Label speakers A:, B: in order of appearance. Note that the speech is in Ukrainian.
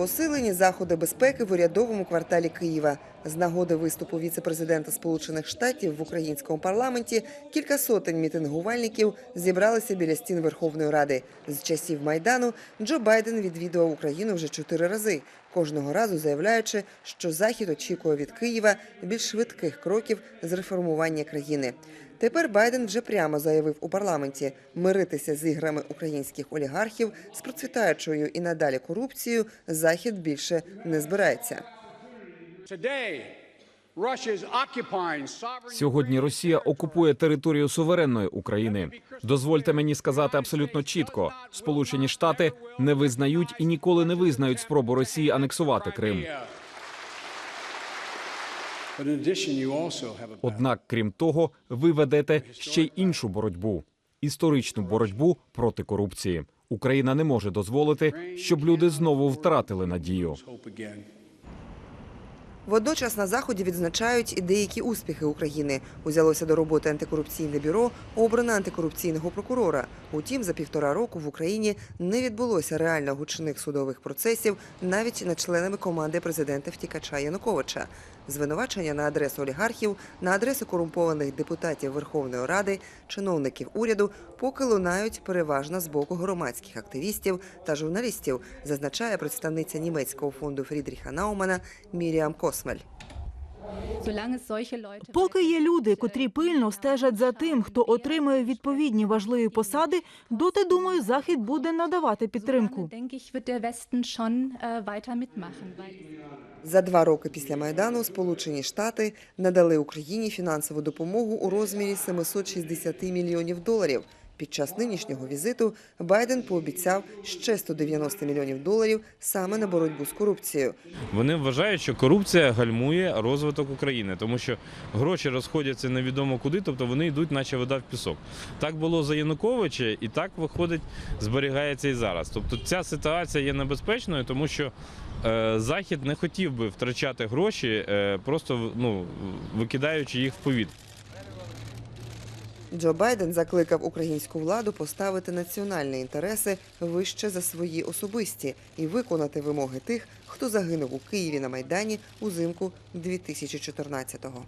A: Посилені заходи безпеки в урядовому кварталі Києва. З нагоди виступу віце-президента Сполучених Штатів в українському парламенті кілька сотень мітингувальників зібралися біля стін Верховної Ради. З часів майдану Джо Байден відвідував Україну вже чотири рази, кожного разу заявляючи, що Захід очікує від Києва більш швидких кроків з реформування країни. Тепер Байден вже прямо заявив у парламенті миритися з іграми українських олігархів з процвітаючою і надалі корупцією захід більше не збирається.
B: Сьогодні Росія окупує територію суверенної України. Дозвольте мені сказати абсолютно чітко: Сполучені Штати не визнають і ніколи не визнають спробу Росії анексувати Крим. Однак, крім того, ви ведете ще й іншу боротьбу історичну боротьбу проти корупції. Україна не може дозволити, щоб люди знову втратили надію.
A: Водночас на заході відзначають і деякі успіхи України. Узялося до роботи антикорупційне бюро, обране антикорупційного прокурора. Утім, за півтора року в Україні не відбулося реально гучних судових процесів навіть над членами команди президента втікача Януковича. Звинувачення на адресу олігархів, на адресу корумпованих депутатів Верховної Ради, чиновників уряду поки лунають переважно з боку громадських активістів та журналістів, зазначає представниця німецького фонду Фрідріха Наумана Міріам Космель.
C: Leute
D: Поки є люди, котрі пильно стежать за тим, хто отримує відповідні важливі посади, доти думаю, захід буде надавати підтримку.
C: äh,
A: За два роки після майдану Сполучені Штати надали Україні фінансову допомогу у розмірі 760 мільйонів доларів. Під час нинішнього візиту Байден пообіцяв ще 190 мільйонів доларів саме на боротьбу з корупцією.
E: Вони вважають, що корупція гальмує розвиток України, тому що гроші розходяться невідомо куди, тобто вони йдуть, наче вода в пісок. Так було за Януковича, і так виходить, зберігається і зараз. Тобто ця ситуація є небезпечною, тому що е, Захід не хотів би втрачати гроші, е, просто ну, викидаючи їх в повітря.
A: Джо Байден закликав українську владу поставити національні інтереси вище за свої особисті і виконати вимоги тих, хто загинув у Києві на майдані узимку 2014-го.